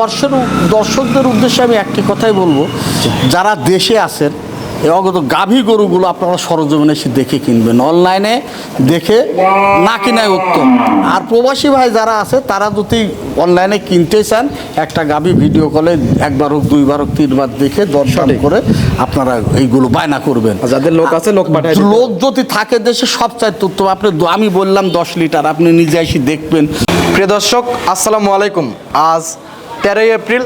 দর্শন দর্শকদের উদ্দেশ্যে আমি একটি কথাই বলব। যারা দেশে আছেন এই অগত গাভী গরুগুলো আপনারা সরজমিনে এসে দেখে কিনবেন। অনলাইনে দেখে না কিনাই উত্তম। আর প্রবাসী ভাই যারা আছে তারা যদি অনলাইনে কিনতে চান একটা গাভী ভিডিও কলে একবার হোক দুইবার হোক তিনবার দেখে দর্শন। করে আপনারা এইগুলো বায়না করবেন। যাদের লোক আছে লোক পাঠায় লোক যদি থাকে দেশে সব চাইতে উত্তম। আপনি আমি বললাম দশ লিটার আপনি নিজে এসে দেখবেন। প্রিয় দর্শক আসসালামু আলাইকুম। আজ তেরোই এপ্রিল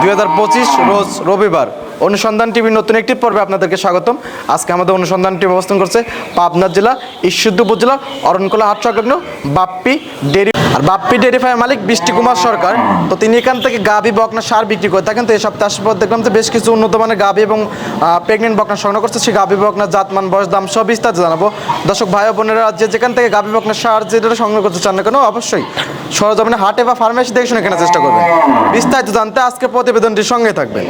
দুই হাজার পঁচিশ রোজ রবিবার। অনুসন্ধান টিভির নতুন একটি পর্বে আপনাদেরকে স্বাগতম। আজকে আমাদের অনুসন্ধান টিভি অবস্থান করছে পাবনা জেলা, ঈশ্বরদী উপজেলা অরণকোলা হাট সংলগ্ন বাপ্পি ডেরি আর বাপ্পি ডেরি ফার্মের মালিক বৃষ্টি কুমার সরকার তো তিনি এখান থেকে গাভি বকনা সার বিক্রি করে থাকেন। তো এই সপ্তাহে পর দেখলাম যে বেশ কিছু উন্নত মানের গাভি এবং প্রেগনেন্ট বকনা সংগ্রহ করছে। সেই গাভি বকনা জাতমান বয়স দাম সব বিস্তারিত জানাব। দর্শক ভাই বোনেরা যে যেখান থেকে গাভি বকনা সার যেটা সংগ্রহ করতে চান না কেন অবশ্যই সরজমিনে হাটে বা ফার্মেসি দেখে শুনে কেনার চেষ্টা করবেন। বিস্তারিত জানতে আজকে প্রতিবেদনটির সঙ্গে থাকবেন।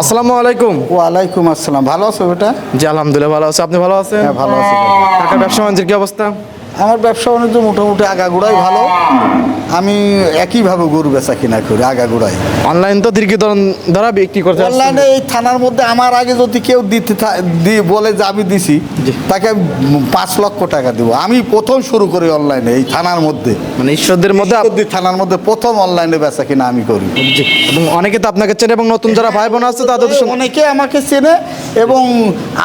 আসসালামু আলাইকুম। ওয়ালাইকুম আসসালাম। ভালো আছো বেটা? জি আলহামদুলিল্লাহ ভালো আছে। আপনি ভালো আছেন? হ্যাঁ ভালো আছি। কাকা ব্যবসা বাণিজ্যের কি অবস্থা? আমার ব্যবসা বাণিজ্য মোটামুটি আগাগোড়াই ভালো। আমি একইভাবে গরু বেচা কিনা করি আগাগোড়াই। অনলাইন তো দীর্ঘ ধরা বিক্রি করতে অনলাইনে এই থানার মধ্যে আমার আগে যদি কেউ দিতে বলে যে আমি দিছি। তাকে পাঁচ লক্ষ টাকা দেবো। আমি প্রথম শুরু করি অনলাইনে এই থানার মধ্যে। মানে ঈশ্বরদের মধ্যে থানার মধ্যে প্রথম অনলাইনে বেচা কিনা আমি করি। এবং অনেকে তো আপনাকে চেনে এবং নতুন যারা ভাই বোন আছে তাদের অনেকে আমাকে চেনে এবং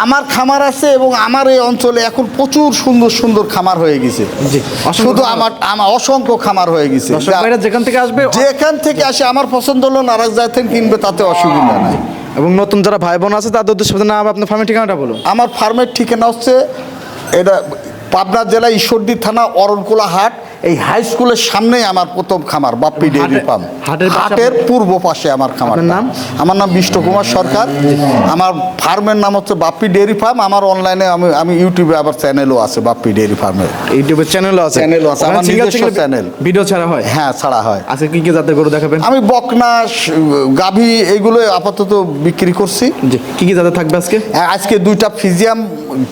আমার খামার আছে এবং আমার এই অঞ্চলে এখন প্রচুর সুন্দর সুন্দর খামার হয়ে গেছে। শুধু আমার আমার অসংখ্য খামার হয়ে গেছে। যেখান থেকে আসবে যেখান থেকে আসে আমার পছন্দ হলো নারাজ জায়তেন কিনবে তাতে অসুবিধা নাই। এবং নতুন যারা ভাই বোন আছে তাদের উদ্দেশ্যে নাম আপনার ফার্মের ঠিকানাটা বলুন। আমার ফার্মের ঠিকানা হচ্ছে এটা পাবনা জেলা ঈশ্বরদী থানা অরণকুলা হাট এই হাই স্কুলের সামনেই আমার প্রথম খামার বাপ্পি ডেয়ারি ফার্ম হাটের পূর্ব পাশে আমার খামার নাম? আমার নাম বিষ্ণু কুমার সরকার। আমার ফার্মের নাম হচ্ছে বাপ্পি ডেয়ারি ফার্ম আমার অনলাইনে আমি আমি ইউটিউবে আবার চ্যানেলও আছে বাপ্পি ডেয়ারি ফার্মের ইউটিউবে চ্যানেলও আছে? চ্যানেলও আছে, আমার নিজস্ব চ্যানেল। ভিডিও ছাড়া হয়? হ্যাঁ ছাড়া হয়। আজকে কি কি জাতের গরু দেখাবেন? আমি বকনা গাভী এইগুলো আপাতত বিক্রি করছি। জি। কি কি জাতের থাকবে আজকে? আজকে দুইটা ফিজিয়াম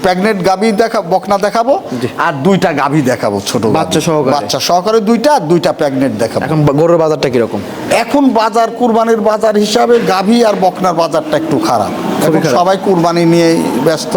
প্রেগনেন্ট গাভী দেখা বকনা দেখাবো। আর দুইটা গাভী দেখাবো ছোট বাচ্চা সহকারে। বাচ্চা সহকারে দুইটা দুইটা প্রেগনেন্ট দেখাবো এখন গরুর বাজারটা কীরকম এখন বাজার কুরবানির বাজার হিসাবে গাভী আর বকনার বাজারটা একটু খারাপ। সবাই কুরবানি নিয়ে ব্যস্ত।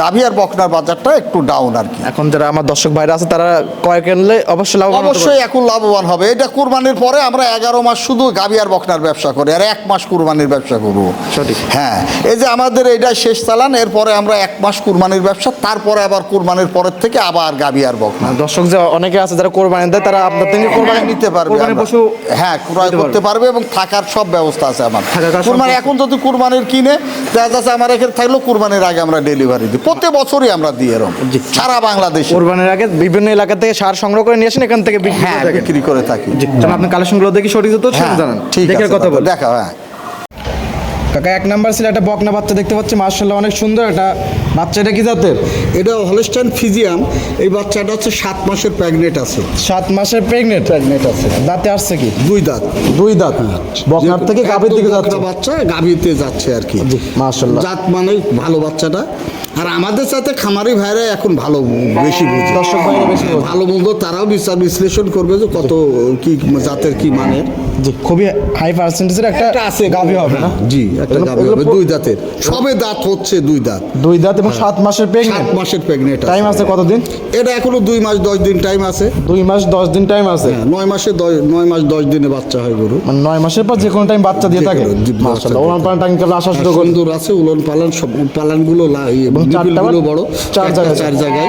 গাভী আর বকনার বাজারটা একটু ডাউন আর কি। এখন যারা আমার দর্শক ভাইরা আছে তারা কয়েক আনলে অবশ্যই হতে অবশ্যই এখন লাভবান হবে। এটা কুরবানির পরে আমরা এগারো মাস শুধু গাভী আর বকনার ব্যবসা করি আর এক মাস কুরবানির ব্যবসা করব। সঠিক। হ্যাঁ এই যে আমাদের এটা শেষ চালান এরপরে আমরা এক মাস কুরবানির ব্যবসা তারপরে আবার কুরবানির পরের থেকে আবার গাভী আর বকনা। দর্শক যে অনেকে আছে যারা কোরবানি দেয় তারা আপনার থেকে কোরবানি কোরবানি নিতে পারবে। পশু হ্যাঁ ক্রয় করতে পারবে এবং থাকার সব ব্যবস্থা আছে আমার। কুরবানি এখন যদি কুরবানির কিনে দেখা যাচ্ছে আমার এখানে থাকলেও কুরবানির আগে আমরা ডেলিভারি দিই। প্রতি বছরই আমরা দিই এরকম সারা বাংলাদেশে। কোরবানির আগে বিভিন্ন এলাকা থেকে সার সংগ্রহ করে নিয়ে আসেন এখান থেকে বিক্রি হ্যাঁ করে থাকি। আপনি কালেকশনগুলো দেখি সঠিক তো হ্যাঁ জানান। ঠিক আছে কথা বলে দেখা হ্যাঁ। কাকা এক নাম্বার ছিল একটা বকনা বাচ্চা দেখতে পাচ্ছি মার্শাল্লাহ অনেক সুন্দর একটা বাচ্চাটা কি জাতের? এটা হলস্টাইন ফিজিয়াম এই বাচ্চাটা হচ্ছে সাত মাসের প্রেগনেন্ট আছে। সাত মাসের প্রেগনেন্ট? প্রেগনেন্ট আছে। দাঁতে আসছে কি? দুই দাঁত। দুই দাঁত। বকনার থেকে গাভীর দিকে যাচ্ছে। বাচ্চা গাভীতে যাচ্ছে আর কি। মার্শাল মার্শাল্লাহ জাত মানে ভালো বাচ্চাটা। আর আমাদের সাথে খামারি ভাইরা এখন ভালো বেশি বুঝে। দর্শক ভাইরা বেশি। ভালো মন্দ তারাও বিচার বিশ্লেষণ করবে যে কত কি জাতের কি মানে জি খুবই হাই পার্সেন্টেজের একটা আছে গাভী হবে না? জি একটা গাভী হবে দুই দাঁতের সবে দাঁত হচ্ছে দুই দাঁত। দুই দাঁত এবং সাত মাসের সাত প্রেগনেন্ট মাসের প্রেগনেন্ট টাইম আছে। কতদিন? এটা এখনও দুই মাস দশ দিন টাইম আছে। দুই মাস দশ দিন টাইম আছে? হ্যাঁ, নয় মাসে নয় মাস দশ দিনে বাচ্চা হয় গরু। মানে নয় মাসের পর যে কোনো টাইম বাচ্চা দিয়ে থাকে? দিয়ে ওলান পালান টাইম আসা শুরু সুন্দর আছে উলন পালন সব পালানগুলো চারটা বড়। চার জায়গায়। চার জায়গায়।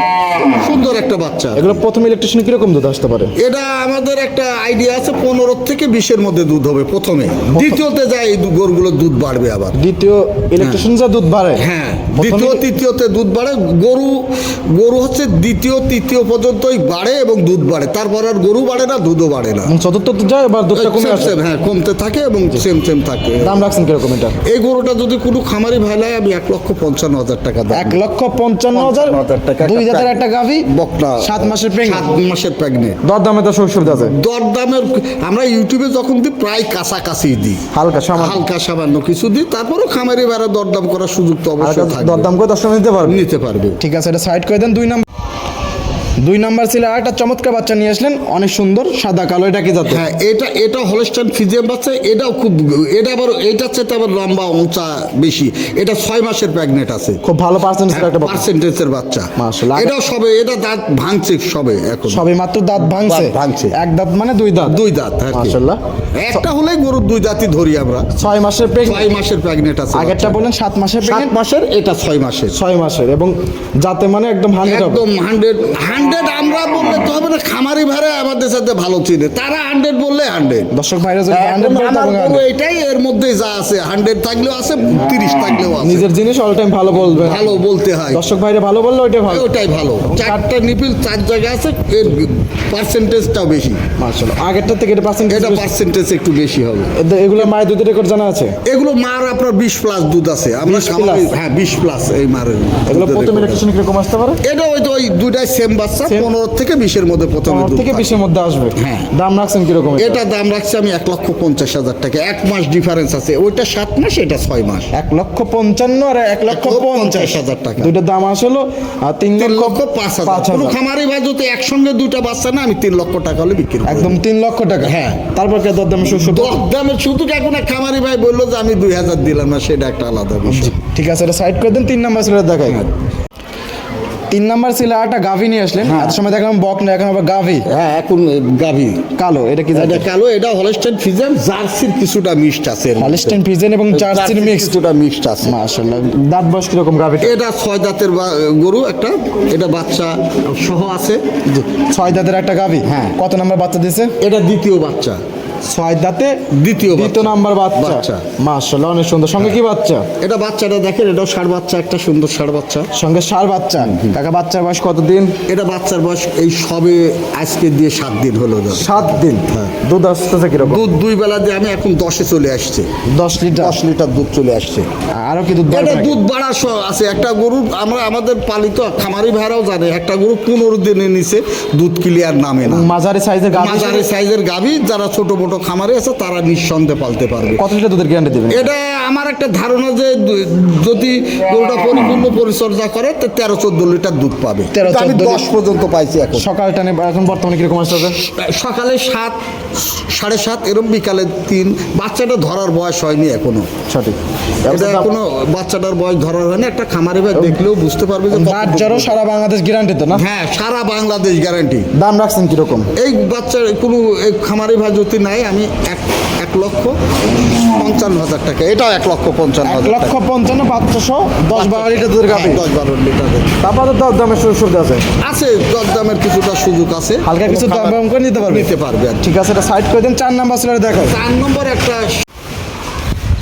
সুন্দর একটা বাচ্চা। এগুলো প্রথম ইলেকট্রিশিয়ান কীরকম দুধ আসতে পারে? এটা আমাদের একটা আইডিয়া আছে পনেরো থেকে বিশের মধ্যে দুধ হবে প্রথমে। দ্বিতীয়তে যায় এই গরুগুলোর দুধ বাড়বে আবার। দ্বিতীয় ইলেকট্রিশিয়ান যা দুধ বাড়ে হ্যাঁ দ্বিতীয় তৃতীয়তে দুধ বাড়ে। গরু গরু হচ্ছে দ্বিতীয় তৃতীয় পর্যন্তই বাড়ে এবং দুধ বাড়ে। তারপর আর গরু বাড়ে না দুধও বাড়ে না। চতুর্থ যায় এবার দুধটা কমে আসে। হ্যাঁ কমতে থাকে এবং সেম সেম থাকে। দাম রাখছেন কীরকম এটা? এই গরুটা যদি কোনো খামারি ভাই আমি এক লক্ষ পঞ্চান্ন হাজার টাকা দাম। এক লক্ষ পঞ্চান্ন হাজার টাকা দুই হাজার একটা গাভি বকনা সাত মাসের প্রেগনেন্ট সাত মাসের প্রেগনেন্ট দরদামে তো সুবিধা আছে। দরদামের আমরা ইউটিউবে যখন দিই প্রায় কাছাকাছি দিই। হালকা সামান্য। হালকা সামান্য কিছু দিই তারপরেও খামারি বেড়া দরদাম করার সুযোগ তো অবশ্যই দরদাম করে দশ নিতে পারবে। নিতে পারবে। ঠিক আছে এটা সাইড করে দেন দুই নাম্বার দুই নাম্বার ছিল আর একটা চমৎকার বাচ্চা নিয়ে আসলেন। অনেক সুন্দর সাদা কালো এটা কি জাতের? হ্যাঁ এটা এটা হলস্টাইন ফিজিয়াম বাচ্চা এটাও খুব এটা আবার এটা চেয়ে আবার লম্বা উঁচা বেশি। এটা ছয় মাসের প্রেগনেন্ট আছে। খুব ভালো পার্সেন্টেজ একটা বাচ্চা। পার্সেন্টেজের বাচ্চা। মাশাআল্লাহ। এটাও সবে এটা দাঁত ভাঙছে সবে এখন। সবে মাত্র দাঁত ভাঙছে? ভাঙছে। এক দাঁত মানে দুই দাঁত? দুই দাঁত। মাশাআল্লাহ। একটা হলেই গরুর দুই দাঁতই ধরি আমরা। ছয় মাসের ছয় মাসের প্রেগনেন্ট আছে আগেরটা বলেন সাত মাসের সাত মাসের এটা ছয় মাসের। ছয় মাসের এবং যাতে মানে একদম হান্ড্রেড একদম হান্ড্রেড হান্ড্রেড আমরা বললে তো হবে না খামারি ভাড়া আমাদের সাথে ভালো চিনে। তারা হান্ড্রেড বললে হান্ড্রেড দর্শক ভাইরা যদি হান্ড্রেড বলে তবে আমার 100 গরু এটাই এর মধ্যে যা আছে হান্ড্রেড থাকলেও আছে তিরিশ থাকলেও আছে। নিজের জিনিস অল টাইম ভালো বলবে ভালো বলতে হয়। দর্শক ভাইরা ভালো বললে ওইটাই ভালো। ওটাই ভালো। চারটা নিপিল চার জায়গায় আছে এর পার্সেন্টেজটাও বেশি। মাশাআল্লাহ। আগেরটা থেকে এটা পার্সেন্ট এটা পার্সেন্টেজ একটু বেশি হবে। এগুলো মায়ের দুধের রেকর্ড জানা আছে? এগুলো মার আপনার বিশ প্লাস দুধ আছে। আমরা 20? হ্যাঁ বিশ প্লাস এই মারের এগুলো প্রথম record। আসতে পারে? এটা ওই তো ওই দুইটাই সেম বাচ্চা পনেরো থেকে বিশের মধ্যে প্রথমে পনেরো থেকে বিশের মধ্যে আসবে। হ্যাঁ। দাম রাখছেন কীরকম এটা? দাম রাখছি আমি এক লক্ষ পঞ্চাশ হাজার টাকা। এক মাস ডিফারেন্স আছে। ওইটা সাত মাস এটা ছয় মাস। এক লক্ষ পঞ্চান্ন আর এক লক্ষ পঞ্চাশ। হাজার টাকা। দুইটার দাম আসলো আর তিন লক্ষ পাঁচ হাজার। পাঁচ কোনো খামারি ভাই যদি একসঙ্গে দুইটা বাচ্চা না আমি তিন লক্ষ টাকা হলে বিক্রি একদম তিন লক্ষ টাকা। হ্যাঁ। তারপর কে দরদামে শস্য দর দামে শুধু এখন খামারি ভাই বলল যে আমি দুই হাজার দিলাম না সেটা একটা আলাদা বিষয়। ঠিক আছে এটা সাইড করে দেন তিন নাম্বার ছিল দেখাই। তিন নাম্বার ছিল একটা গাভি নিয়ে আসলেন। হ্যাঁ। এত সময় দেখলাম বক না এখন আবার গাভি। হ্যাঁ এখন গাভি। কালো এটা কি এটা কালো এটা হলস্টাইন ফিজেন জার্সির কিছুটা মিক্সড আছে হলস্টেন ফিজেন এবং জার্সির মিক্স কিছুটা মিক্সড আছে। মাশাআল্লাহ দাঁত বয়স কীরকম গাভিটা? এটা ছয় দাঁতের গরু একটা এটা বাচ্চা সহ আছে। ছয় দাঁতের একটা গাভি? হ্যাঁ। কত নাম্বার বাচ্চা দিছে এটা দ্বিতীয় বাচ্চা। ছয় দাঁতে দ্বিতীয় দ্বিতীয় নাম্বার বাচ্চা। মাশাআল্লাহ অনেক সুন্দর। সঙ্গে কি বাচ্চা? এটা বাচ্চাটা দেখেন এটাও ষাট বাচ্চা একটা সুন্দর ষাট বাচ্চা। সঙ্গে বাচ্চা। কাকা বাচ্চার বয়স কতদিন? এটা বাচ্চার বয়স এই সবে আজকে দিয়ে সাত দিন হলো সাত দিন? দুধ আসতেছে কীরকম? দুধ দুই বেলা দিয়ে আমি এখন দশে চলে আসছে। দশ লিটার? দশ লিটার দুধ চলে আসছে। আরও কি দুধ এটা বাড়বে দুধ বাড়ার স- আছে। একটা গরু আমরা আমাদের পালিত খামারি ভাইরাও জানে একটা গরু পনেরো দিনে নিচে দুধ ক্লিয়ার নামে না। মাঝারি সাইজের মাঝারি সাইজের গাভী যারা ছোট মোটো খামারে আছে তারা নিঃসন্দেহে পালতে পারবে। কত লিটার দুধের গ্যারান্টি দেবেন? এটা আমার একটা ধারণা যে যদি গরুটা পরিপূর্ণ পরিচর্যা করে তো তেরো চোদ্দ লিটার দুধ পাবে। 13 কিন্তু আমি দশ পর্যন্ত পাইছি এখন। সকাল টানে এখন বর্তমানে কীরকম আসতেছে সকালে সাত সাড়ে সাত এরকম বিকালে তিন। বাচ্চাটা ধরার বয়স হয়নি এখনও। সঠিক। এখনও বাচ্চাটার বয়স ধরার হয়নি। একটা খামারি ভাই দেখলেও বুঝতে পারবে যে বাচ্চারও সারা বাংলাদেশ গ্যারান্টি তো না? হ্যাঁ সারা বাংলাদেশ গ্যারান্টি দাম রাখছেন কীরকম? এই বাচ্চার কোনো এই খামারি ভাই যদি নাই আমি এক এক লক্ষ পঞ্চান্ন হাজার টাকা। এটাও এক লক্ষ পঞ্চান্ন এক লক্ষ পঞ্চান্ন পাঁচশো দশ বারো লিটার গাভি হ্যাঁ, দশ বারো লিটারের তারপরে দর দামের সুযোগ আছে আছে। আছে দরদামের কিছুটা সুযোগ আছে। হালকা কিছু কোনো দাম করে নিতে পারবে। নিতে পারবে ঠিক আছে এটা সাইড করে দেন চার নাম্বার ছিল দেখো চার নম্বর একটা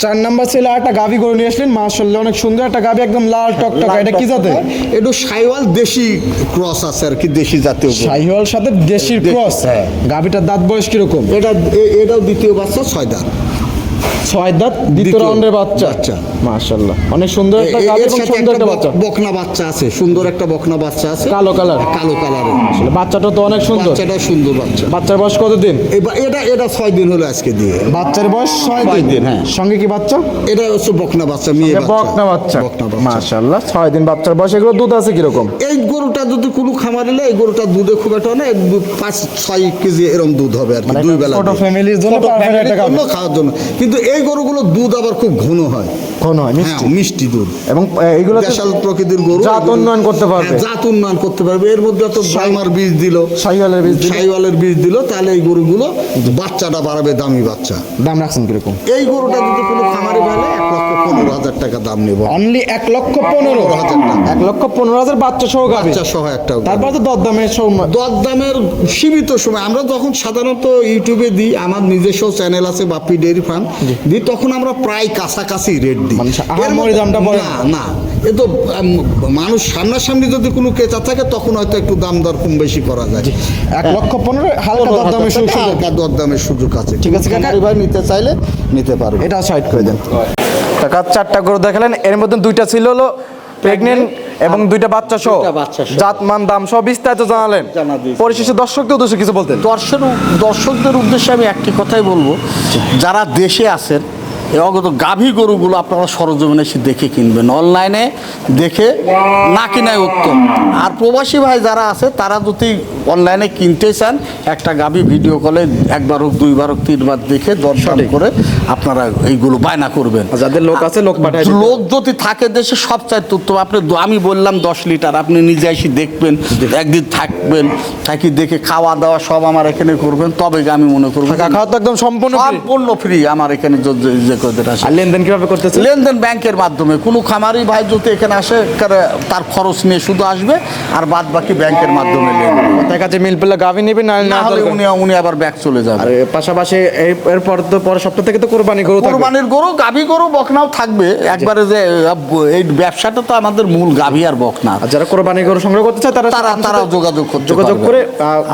চার নাম্বার ছিল একটা গাভি গরু নিয়ে আসলেন মাশাল্লাহ অনেক সুন্দর। একটা গাভি একদম লাল টকটক এটা কি জাতে একটু সাইওয়াল দেশি ক্রস আছে আর কি দেশি জাতীয় শাইওয়াল সাথে দেশির দেশি, ক্রস? হ্যাঁ। গাভিটার দাঁত বয়স কীরকম? এটা এটাও দ্বিতীয় বাচ্চা ছয় দাঁত। ছয় দাঁত দ্বিতীয় রাউন্ডের বাচ্চা। বাচ্চা। মাশাল্লাহ অনেক সুন্দর একটা এ- এবং সুন্দর একটা বাচ্চা। বকনা বাচ্চা আছে সুন্দর একটা বকনা বাচ্চা আছে। কালো কালার। কালো কালারের। আসলে বাচ্চাটা তো অনেক সুন্দর। বাচ্চাটা সুন্দর বাচ্চা। বাচ্চার বয়স কতদিন? এবার এটা এটা ছয় দিন হলো আজকে দিয়ে। বাচ্চার বয়স ছয় দিন। দিন, হ্যাঁ। সঙ্গে কি বাচ্চা? এটা হচ্ছে বকনা বাচ্চা মেয়ে বাচ্চা। বকনা বাচ্চা। বকনা বাচ্চা। মাশাল্লাহ ছয় দিন বাচ্চার বয়স। এগুলো দুধ আছে কীরকম? এই গরুটা যদি কোনো খামারে এই গরুটা দুধে খুব একটা না পাঁচ ছয় কেজি এরকম দুধ হবে আর কি মানে দুই বেলা ছোট ফ্যামিলির জন্য। খাওয়ার জন্য। কিন্তু এই গরুগুলো দুধ আবার খুব ঘন হয়। ঘন হয় হ্যাঁ মিষ্টি মিষ্টি দুধ। এবং এইগুলো দেশাল প্রকৃতির গরু জাত উন্নয়ন করতে পারবে। হ্যাঁ, জাত উন্নয়ন করতে পারবে। এর মধ্যে তো ব্রাহ্মার বীজ দিল। শাহিওয়ালের বীজ দিলে। সাইওয়ালের বীজ দিল। তাহলে এই গরুগুলো বাচ্চাটা বাড়াবে দামি বাচ্চা। দাম রাখছেন কীরকম? এই গরুটা যদি কোনো খামারে ভালো এক লক্ষ পনেরো হাজার টাকা দাম নেব। অনলি এক লক্ষ পনেরো হাজার টাকা। এক লক্ষ পনেরো হাজার বাচ্চা সহ বাচ্চা সহ একটা তারপর তো দর দামে সব দরদামের সীমিত সময়। আমরা যখন সাধারণত ইউটিউবে দিই আমার নিজস্ব চ্যানেল আছে বাপি ডেয়ারি ফার্ম। দিই তখন আমরা প্রায় কাছাকাছি রেট দিই। মানে দামটা বলে না? না এ তো মানুষ সামনাসামনি যদি কোনো ক্রেতা থাকে তখন হয়তো একটু দাম দর কম বেশি করা যায়। এক লক্ষ পনেরো হালকা দর দামে সুযোগ। হালকা দরদামের সুযোগ আছে। ঠিক আছে, কাকা? ভাই নিতে চাইলে নিতে পারবে। এটা সাইড করে দেন। টাকা চারটা গরু দেখালেন। এর মধ্যে দুইটা ছিল হলো প্রেগনেন্ট এবং দুইটা বাচ্চা সহ দুইটা বাচ্চা সহ। জাত মান দাম সব বিস্তারিত জানালেন। পরিশেষে দর্শকদের উদ্দেশ্যে কিছু বলতেন দর্শক দর্শকদের উদ্দেশ্যে আমি একটি কথাই বলব যারা দেশে আছেন এই অগত গাভী গরুগুলো আপনারা সরজমিনে এসে দেখে কিনবেন। অনলাইনে দেখে না কিনাই উত্তম। আর প্রবাসী ভাই যারা আছে তারা যদি অনলাইনে কিনতে চান একটা গাভী ভিডিও কলে একবার হোক দুইবার হোক তিনবার দেখে দর্শন করে আপনারা এইগুলো বায়না করবেন। যাদের লোক আছে, লোক পাঠায় লোক যদি থাকে দেশে সব চাইতে উত্তম। আপনি আমি বললাম দশ লিটার আপনি নিজে এসে দেখবেন একদিন থাকবেন থাকি দেখে খাওয়া দাওয়া সব আমার এখানে করবেন তবে আমি মনে করব খাওয়া তো একদম সম্পূর্ণ সম্পূর্ণ ফ্রি আমার এখানে যে- আসে আর লেনদেন কীভাবে করতেছে লেনদেন ব্যাংকের মাধ্যমে। কোনো খামারি ভাই যদি এখানে আসে তার খরচ নিয়ে শুধু আসবে আর বাদ বাকি ব্যাংকের মাধ্যমে তার কাছে মিল পেলে গাভি নেবে না হলে উনি উনি আবার চলে যাবে। আর পাশাপাশি এরপর তো পরের সপ্তাহ থেকে তো কোরবানি গরু কোরবানির গরু গাভী গরু বকনাও থাকবে। একবারে যে এই ব্যবসাটা তো আমাদের মূল গাভী আর বকনা। যারা কোরবানি গরু সংগ্রহ করতে চায় তারা তারা আপনার যোগাযোগ যোগাযোগ করে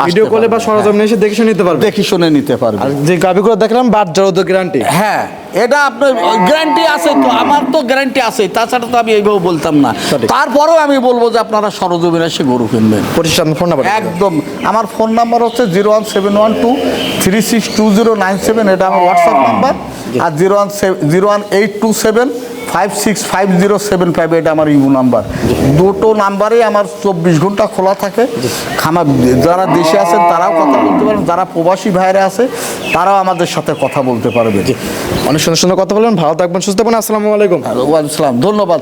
ভিডিও কলে বা সরজমিনে এসে দেখে শুনে নিতে পারবে। দেখি শুনে নিতে পারবে। আর যে গাভিগুলো দেখলাম বাদ জড়ো গ্যারান্টি। হ্যাঁ। এটা আপনার গ্যারান্টি আছে তো আমার তো গ্যারান্টি আছে তাছাড়া তো আমি এইভাবে বলতাম না। তারপরেও আমি বলব যে আপনারা সরজমিন এসে গরু কিনবেন। প্রতিষ্ঠান ফোন নাম্বার একদম। আমার ফোন নাম্বার হচ্ছে zero one seven one two three six two zero nine seven এটা আমার হোয়াটসঅ্যাপ নাম্বার। আর zero one zero one eight two seven five six five zero seven five এটা আমার ইউ নাম্বার দুটো নাম্বারে আমার চব্বিশ ঘণ্টা খোলা থাকে। খামার যারা দেশে আছেন তারাও কথা বলতে পারেন যারা প্রবাসী ভাইরা আছে তারাও আমাদের সাথে কথা বলতে পারবে। অনেক সুন্দর সুন্দর কথা বললেন ভালো থাকবেন সুস্থ থাকবেন আসসালামু আলাইকুম। ওয়ালাইকুম আসসালাম ধন্যবাদ।